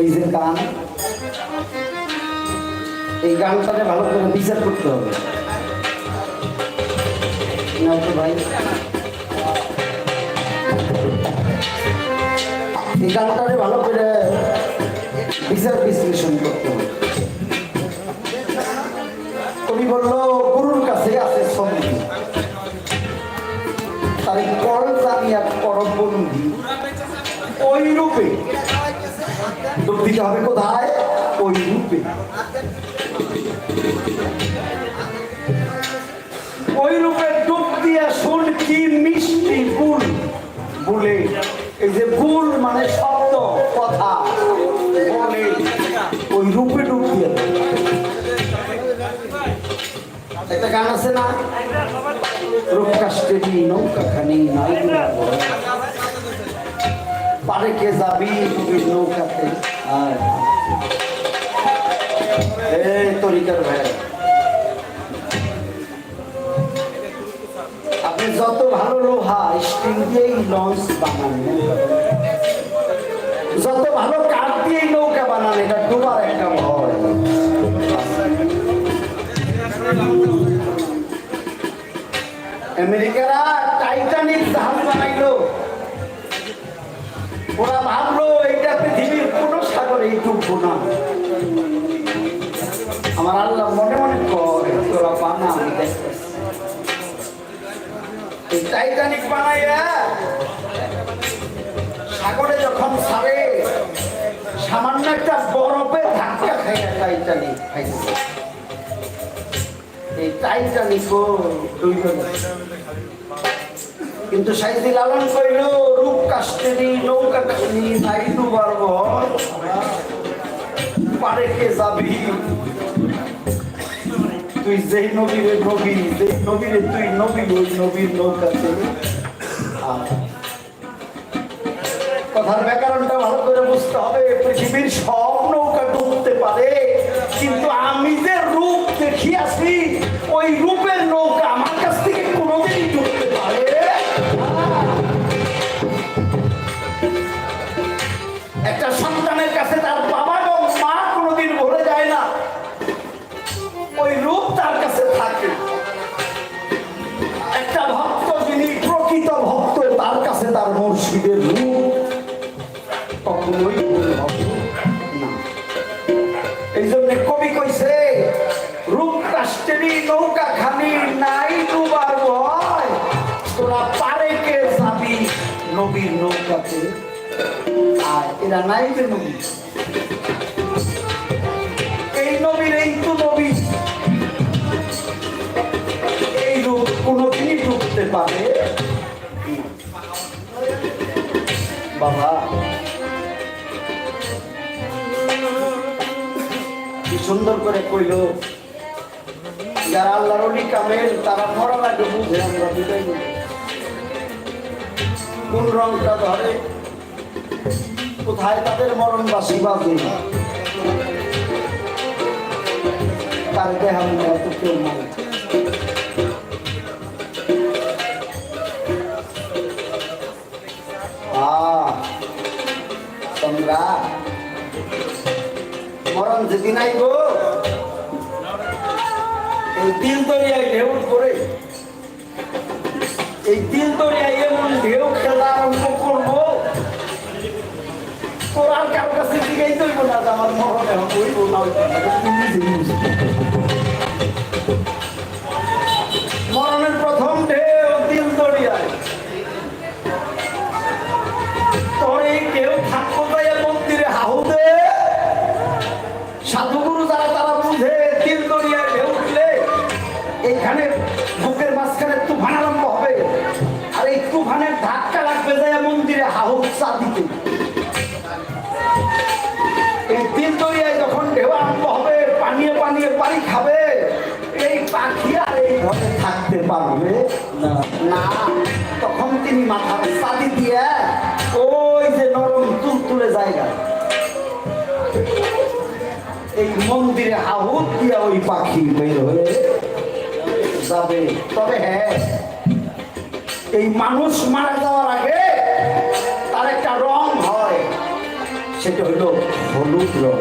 এই যে গান, এই গানটাকে ভালো করে বিচার করতে হবে। ভাই, এই গানটাকে ভালো করে বিচার বিশ্লেষণ করতে হবে। কবি বলল, গুরুর কাছে আছে সন্ধি। তার কর জানি এক করবন্দি ওই রূপে ডুব দিতে হবে কোথায়? ওই রূপে। ওই রূপে ডুব দিয়ে শুন কি মিষ্টি ফুল বলে। এই যে ফুল মানে শব্দ, কথা। বলে। ওই রূপে ডুব দিয়ে। একটা গান আছে না? রূপকাষ্টেরি নৌকা খানি নাই পারে কে যাবি নৌকাতে? আয়। এই তরিকার ভাই। আপনি যত ভালো লোহা স্টিল দিয়েই লঞ্চ বানান। যত ভালো কাঠ দিয়েই নৌকা বানান, এটা ডুবার একটা ভয়। আমেরিকারা আমার আল্লাহ মনে মনে করে, তোরা আমি টাইটানিক বানাইয়া সাগরে যখন সামান্য একটা বরফে ধাক্কা খাইয়া টাইটানিক এই টাইটানিকও ডুইব কিন্তু সাইদি লালন কইল রূপ কাস্টেনি নৌকা ভয় পারে যাবি তুই নবীরে নবী নবীরে তুই নবী, ওই নবীর আয়। কথার ব্যাকরণটা ভালো করে বুঝতে হবে, পৃথিবীর সব নৌকা ডুবতে পারে, কিন্তু আমি যে রূপ দেখিয়াছি, ওই রূপের নৌকা ওই রূপ তার কাছে থাকে। একটা ভক্ত যিনি প্রকৃত ভক্ত, তার কাছে তার মুর্শিদের রূপ কখনোই এই জন্য কবি কইছে রূপ রাষ্ট্রেরই নৌকা খানি নাই ডুবার ভয়। তোরা পারে কে যাবি নবীর নৌকাতে? আর এরা নাই যে নবী পারে বাবা। কি সুন্দর করে কইল, যারা আল্লাহর অলি কামেল, তারা মরার আগে বুঝে, আমরা নিই। কোন রংটা ধরে? কোথায় তাদের মরণ বাসি বাজে? তার দেহাম এত কেউ নাই। তোমরা মরণ যেদিন আইব, এই তিল দরিয়ায় ঢেউ করে এই তিল দরিয়ায় এমন ঢেউ খেলা আরম্ভ করব, তোর আর কারও কাছে দিকেই তৈব না আমার মরণ এখন না। সাধুগুরু যারা তারা বুঝে তিল দরিয়ায় ঢেউ উঠলে এইখানে বুকের মাঝখানে তুফান আরম্ভ হবে। আর এই তুফানের ধাক্কা লাগবে যায় মন্দিরে হাহু চা দিতে। এই তিল দরিয়ায় যখন ঢেউ আরম্ভ হবে, পানিয়ে পানিয়ে পানি খাবে, এই পাখি আর এই ঘরে থাকতে পারবে না। না, তখন তিনি মাথার সাদি দিয়ে মন্দিরে আহুত দিয়া ওই পাখি বের হয়ে যাবে। তবে হ্যাঁ এই মানুষ মারা যাওয়ার আগে তার একটা রং হয়, সেটা হলো হলুদ রং।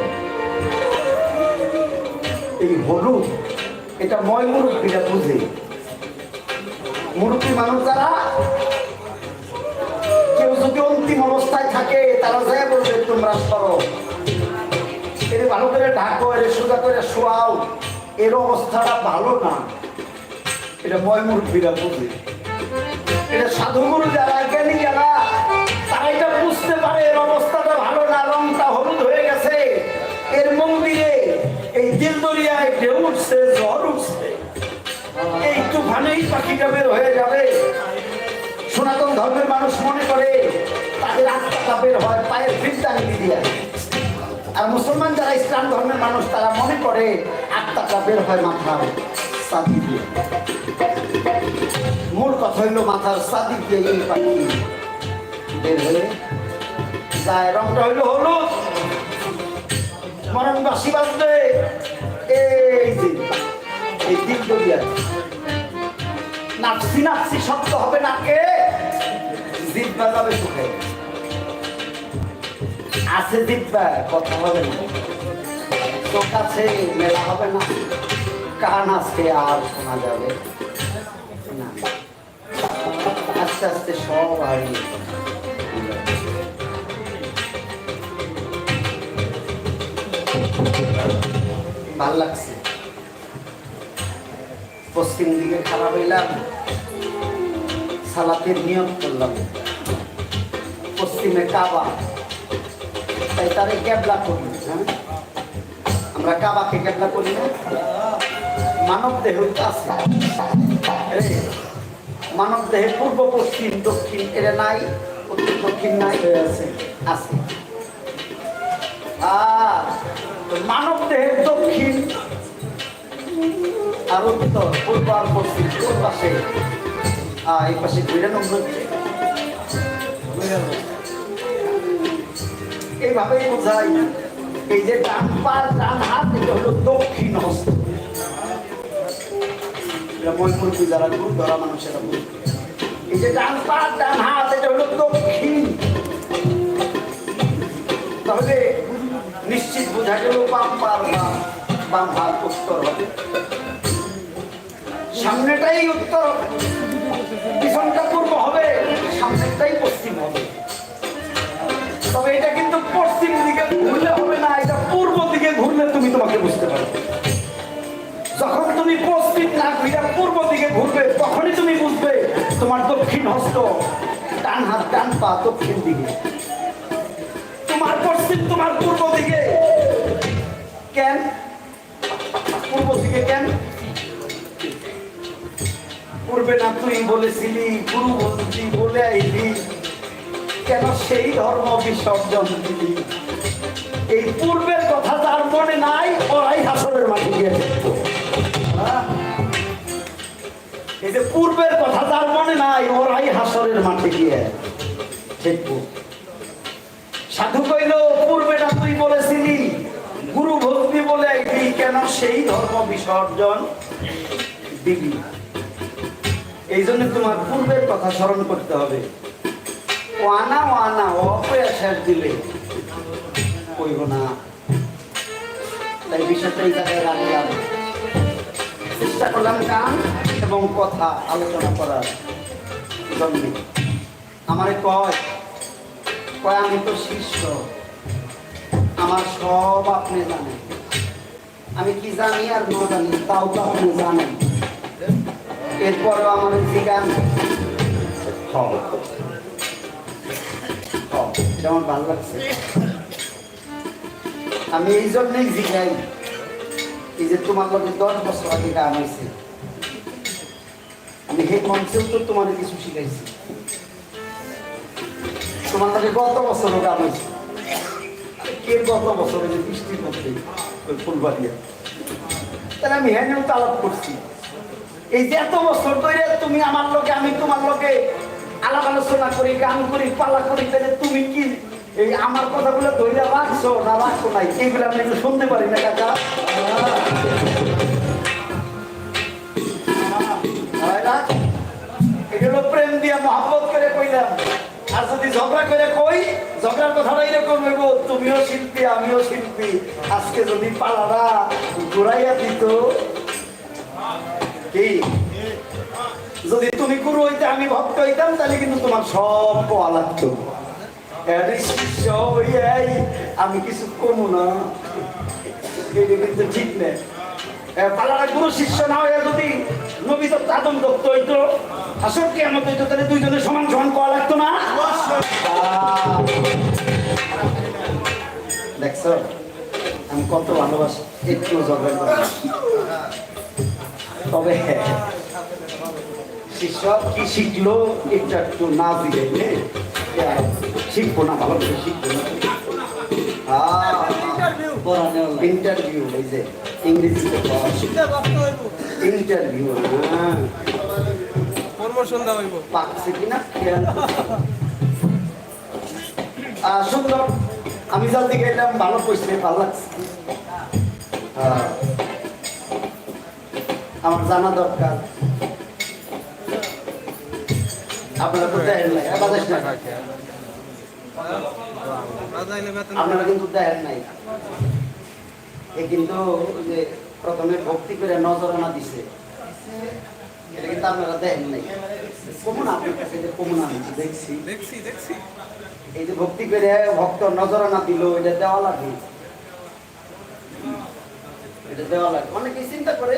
এই হলুদ, এটা ময় মুরব্বীরা বুঝে। মুরব্বী মানুষ যারা, কেউ যদি অন্তিম অবস্থায় থাকে, তারা যায় বলবে, তোমরা সরো। করে ঢাকো এর সোজা করে শোয়াও। এর অবস্থাটা ভালো না। এটা ময় মুরব্বীরা বুঝে। এটা সাধুগুরু যারা, জ্ঞানী যারা, তারা এটা বুঝতে পারে, এর অবস্থাটা ভালো না, রংটা হলুদ হয়ে গেছে। এর মন্দিরে, এই দিলদরিয়ায় ঢেউ উঠছে, ঝড় উঠছে। এই তুফানেই পাখিটা বের হয়ে যাবে। সনাতন ধর্মের মানুষ মনে করে, তাদের আত্মাটা বের হয় পায়ের ফিরদাঙ্গি দিয়ে। আর মুসলমান যারা ইসলাম ধর্মের মানুষ, তারা মনে করে আত্মাটা বের হয় মাথার সাদি দিয়ে। মূল কথা হইল মাথার সাদি দিয়ে এই পাখি বের হয়ে যায়। রংটা হইল হলুদ। মরণ বাসি বাজবে। এই যে, এই দিন দরিয়া নাচি নাচি শব্দ হবে নাকে। জিভ বাজাবে সুখে। আছে জিব্বা কথা হবে না। চোখ আছে মেলা হবে না। কান আছে আর শোনা যাবে আস্তে আস্তে সব হারিয়ে। ভালো লাগছে। পশ্চিম দিকে খারাপ হইলাম। সালাতের নিয়ম করলাম। পশ্চিমে কাবা। তাই তারে ক্যাবলা করি হ্যাঁ? আমরা কাবাকে ক্যাবলা করি না। মানব দেহ মানব দেহে পূর্ব, পশ্চিম, দক্ষিণ, এরা নাই, উত্তর, দক্ষিণ নাই আছে আছে। আর মানব দেহের দক্ষিণ আর উত্তর, পূর্ব আর পশ্চিম, কোন পাশে? এই পাশে ঘুরে নম্বর। এইভাবেই বোঝাই এই যে ডান পা, ডান হাত, এটা হলো দক্ষিণ হস্ত যারা এই যে ডান পা, ডান হাত, এটা হলো দক্ষিণ। তাহলে নিশ্চিত বোঝা গেল বাম পার বাম হাত উত্তর হবে। সামনেটাই উত্তর পিছনটা পূর্ব হবে সামনেটাই পশ্চিম হবে। তবে এটা কিন্তু পশ্চিম দিকে ঘুরলে হবে না, এটা পূর্ব দিকে ঘুরলে তুমি তোমাকে বুঝতে পারবে। যখন তুমি পশ্চিম না ঘুরে পূর্ব দিকে ঘুরবে, তখনই তুমি বুঝবে তোমার দক্ষিণ হস্ত, ডান হাত, ডান পা, দক্ষিণ দিকে। তোমার পশ্চিম, তোমার পূর্ব দিকে। কেন? পূর্ব দিকে কেন? পূর্বে না তুই বলেছিলি, গুরু বলছি, বলে আইলি। কেন সেই ধর্ম বিসর্জন দিলি? এই পূর্বের কথা যার মনে নাই, ওরাই হাসরের মাঠে গিয়ে দেখতো। এই যে পূর্বের কথা যার মনে নাই, ওরাই হাসরের মাঠে গিয়ে দেখব সাধু কইল পূর্বে না তুই বলেছিলি, গুরু ভক্তি বলে আইলি কেন সেই ধর্ম বিসর্জন দিবি এই জন্য তোমার পূর্বের কথা স্মরণ করতে হবে। ওয়ানা ওয়ানা অপয়া শেষ দিলে না। তাই বিষয়টা এই জায়গায় রাখলাম চেষ্টা করলাম গান এবং কথা আলোচনা করার আমারে কয় কয়, আমি তো শিষ্য। আমার সব আপনি জানেন। আমি কি জানি আর না জানি, তাও তো আপনি জানেন। এরপরেও আমার জিগান ভালো লাগছে। আমি এই জন্যই এই যে তোমার দশ বছর আগে গান হয়েছে। আমি সেই কিছু শিখাইছি। তোমার লোকে গত বছরও গান হয়েছে। কে গত বছরে যে বৃষ্টির মধ্যে ফুলবাড়িয়া। তাহলে আমি হ্যাঁ তো আলাপ করছি। এই যে এত বছর ধরে তুমি আমার লোকে আমি তোমার লোকে আলাপ আলোচনা করি, গান করি, পালা করি, তাহলে তুমি কি এই আমার কথাগুলো ধরে রাখছো না রাখছো নাই? এইগুলো আমি একটু শুনতে পারি না কাকা? এগুলো প্রেম দিয়ে মহাব্বত করে কইলাম। আর যদি ঝগড়া করে কই, ঝগড়ার কথাটা এরকম হইব, তুমিও শিল্পী, আমিও শিল্পী। আজকে যদি পালারা ঘুরাইয়া দিত, কি? যদি তুমি গুরু হইতে আমি ভক্ত হইতাম, তাহলে কিন্তু তোমার সব পাওয়া লাগতো। আমি কিছু কমু না। কিন্তু ঠিক নেই। শিষ্য না যদি আমার তাহলে সমান লাগতো না? আমি কত ভালোবাসি একটু না। তবে শিষ্য কি শিখলো? এটা একটু না দিলে শিখব না ভালো করে শিখব না। ইন্টারভিউ। এই যে ইংরেজিতে ইন্টারভিউ হ্যাঁ। পাকছে কিনা সুন্দর। আমি জলদি গেলাম ভালো কইছে ভালো লাগছে। আমার জানা দরকার। আপনারা তো দেখেন নাই বাজাইস না। আপনারা কিন্তু দেখেন নাই। এ কিন্তু যে প্রথমে ভক্তি করে নজরানা দিছে। এটা কিন্তু আপনারা দেখেন নাই। কমন আপনার কাছে যে কমন আমি দেখছি। দেখছি দেখছি। এই যে ভক্তি করে ভক্ত নজরানা দিল এটা দেওয়া লাগে। এটা দেওয়া লাগে। অনেকে চিন্তা করে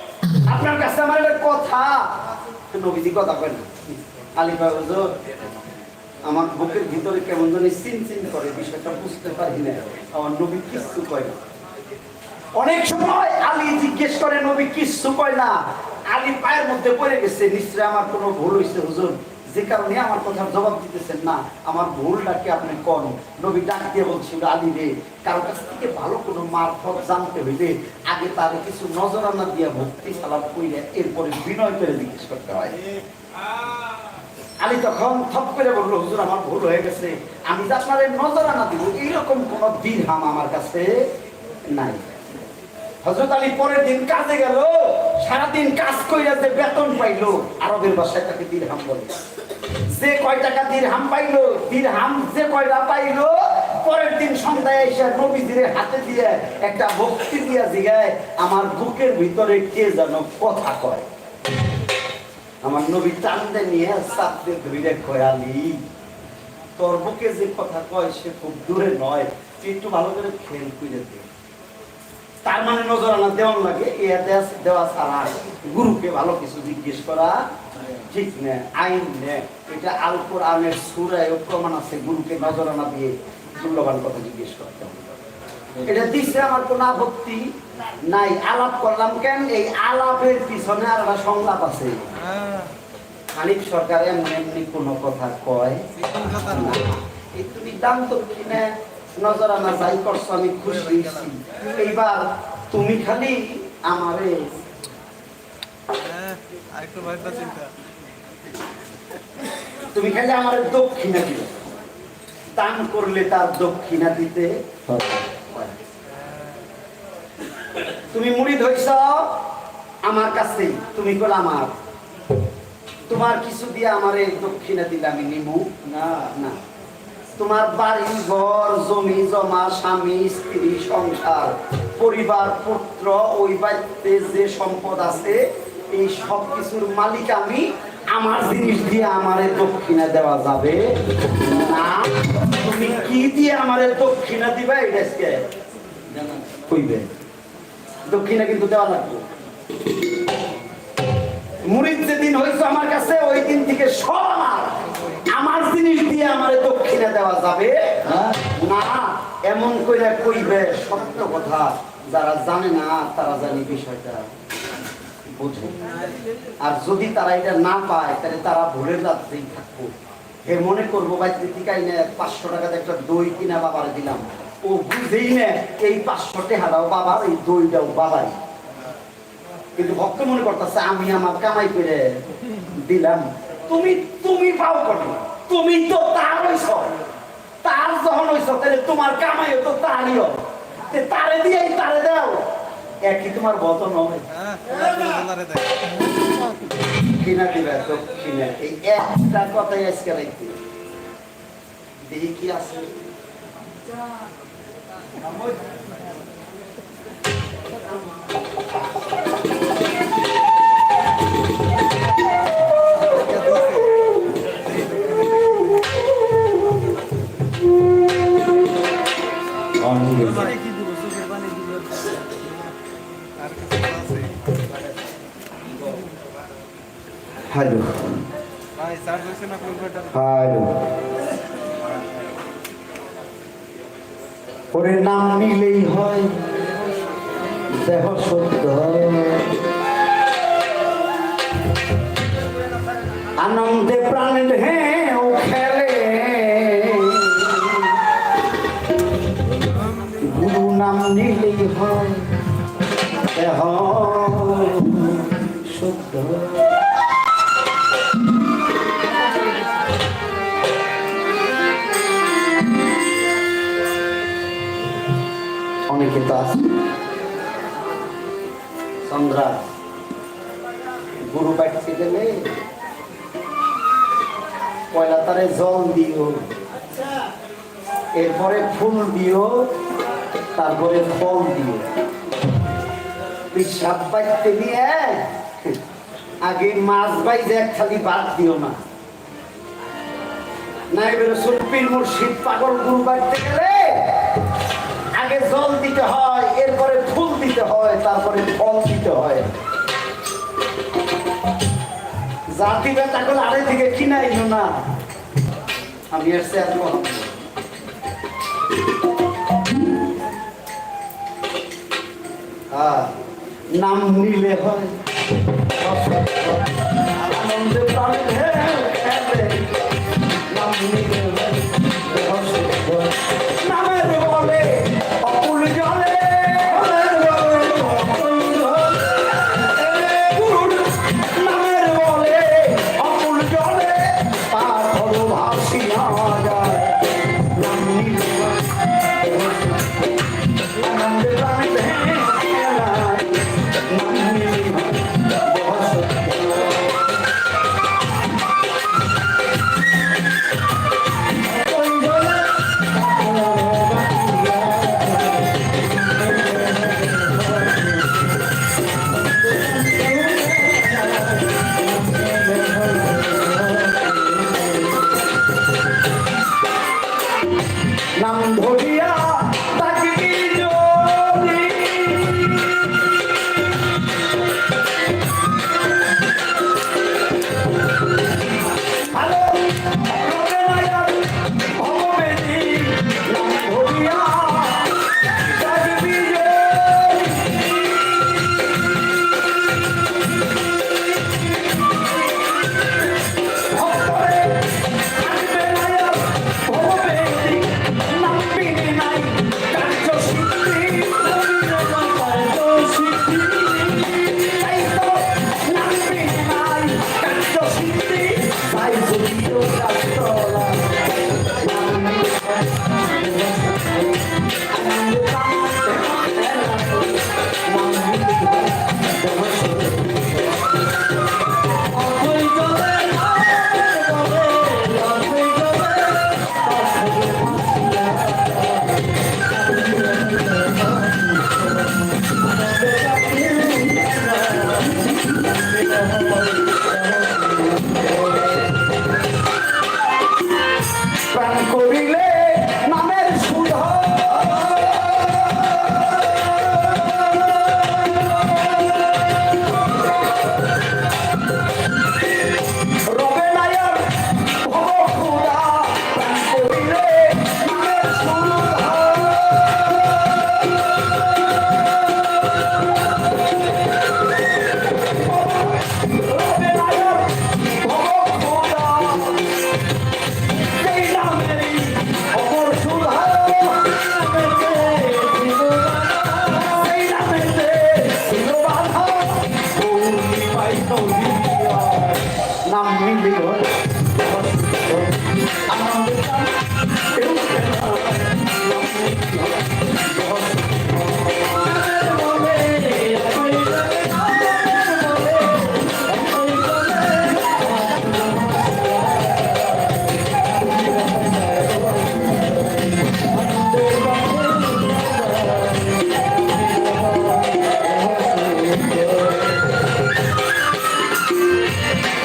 আপনার কাছে আমার একটা কথা। নবীজি কথা কেন আলী বাবু আমার বুকের ভিতরে কেমন জানি চিন চিন করে, বিষয়টা বুঝতে পারি না। আমার নবী কিচ্ছু কয় না। অনেক সময় আলী জিজ্ঞেস করে, নবী কিচ্ছু কয় না। আলী পায়ের মধ্যে পড়ে গেছে নিশ্চয় আমার কোনো ভুল হয়েছে হুজুর। যে কারণে আমার কথার জবাব দিতেছেন, না, আমার ভুলটাকে আপনি কন? নবী ডাক দিয়ে বলছিল, আলী রে, কারও কাছ থেকে ভালো কোনো মারফত জানতে হইলে আগে তার কিছু নজরানা দিয়া ভক্তি সালাম কইলে এরপরে বিনয় করে জিজ্ঞেস করতে হয়। আলী তখন থপ করে বলল, হুজুর, আমার ভুল হয়ে গেছে। আমি যে আপনার নজরানা দিব এইরকম কোন দিরহাম আমার কাছে নাই। হজরত আলী পরের দিন কাজে গেল, সারাদিন কাজ কইরা যে বেতন পাইলো, আরবের ভাষায় তাকে দিরহাম বলে। যে কয় টাকা দিরহাম পাইলো, দিরহাম যে কয়টা পাইলো, পরের দিন সন্ধ্যায় এসে নবীজির হাতে দিয়ে একটা ভক্তি দিয়া জিগায়, আমার বুকের ভিতরে কে যেন কথা কয়? আমার নবী টানতে নিয়ে সাথে ধরে কয় আলী তোর বুকে যে কথা কয় সে খুব দূরে নয়, তুই একটু ভালো করে খেল করে দে তার মানে নজরানা দেওয়ান লাগে এ দেওয়া ছাড়া গুরুকে ভালো কিছু জিজ্ঞেস করা ঠিক না আইন নে। এটা আল কোরআনের সুরায় প্রমাণ আছে গুরুকে নজরানা দিয়ে মূল্যবান কথা জিজ্ঞেস করতে হবে। এটা দিচ্ছে আমার কোনো আপত্তি নাই। আলাপ করলাম কেন? এই আলাপের পিছনে আর একটা সংলাপ আছে। হ্যাঁ। খানিক সরকার এমন এমনি কোনো কথা কয় এই তুমি দাম তো কিনে নজরানা যাই করছ আমি খুশি হয়েছি। এইবার তুমি খালি আমারে হ্যাঁ তুমি খালি আমার দক্ষিণা দিবে দান করলে তার দক্ষিণা দিতে তুমি মুড়ি ধরছ আমার কাছে তুমি কল আমার তোমার কিছু দিয়ে আমার এই দক্ষিণা দিলে আমি নিমু? না না। তোমার বাড়ি ঘর, জমি, জমা, স্বামী, স্ত্রী, সংসার, পরিবার, পুত্র, ওই বাড়িতে যে সম্পদ আছে, এই সব কিছুর মালিক আমি। আমার জিনিস দিয়ে আমারে দক্ষিণা দেওয়া যাবে। না, তুমি কি দিয়ে আমারে দক্ষিণা দিবে আজকে কইবে। দক্ষিণা কিন্তু দেওয়া লাগবে। মুড়িদ যেদিন হয়েছে আমার কাছে, ওই দিন থেকে সব আমার। জিনিস দিয়ে আমার দক্ষিণে দেওয়া যাবে না এমন কইলে কইবে সত্য কথা। যারা জানে না তারা জানি বিষয়টা। বুঝে? আর যদি তারা এটা না পায় তাহলে তারা ভুলের রাত্রেই থাকব। হে মনে করব ভাই কৃতিকাই নে পাঁচশো টাকাতে একটা দই কিনা বাবারে দিলাম। ও বুঝেই নে এই পাঁচশো টাকাটাও বাবার এই দইটাও বাবারই। কিন্তু ভক্ত মনে করতেছে আমি আমার কামাই করে দিলাম। তুমি তুমি পাও করো তুমি তো তার হইছ তার যখন হইছ তাহলে তোমার কামাইও তো তারই তে তারে দিয়েই তারে দাও। একই তোমার বত নয় হ্যাঁ দেয়। কিনা দিবে এই একটা কথাই আজকে দেখি কি আছে। হ্যালো হ্যালো ওরে নাম নিলেই হয় দেহ সত্য আনন্দে প্রাণে ঢেউ শুদ্ধ অনেকে তো আছে। চন্দ্রা, গরু বাড়তে গেলে পয়লা তারে জল দিও, এরপরে ফুল দিও। তারপরে ফল দিও পিসাব বাইতে দিয়ে আগে মাছ বাইজে এক খালি বাদ দিও না। না এবারে সুলপির মুর্শিদ পাগল গুরু বাড়তে গেলে আগে জল দিতে হয়, এরপরে ফুল দিতে হয়, তারপরে ফল দিতে হয়। জাতি বেটা করে আড়ে থেকে কিনাইল না। আমি এসে আর নাম নিলে হয় নাম নিলে হয়।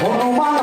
হনুমান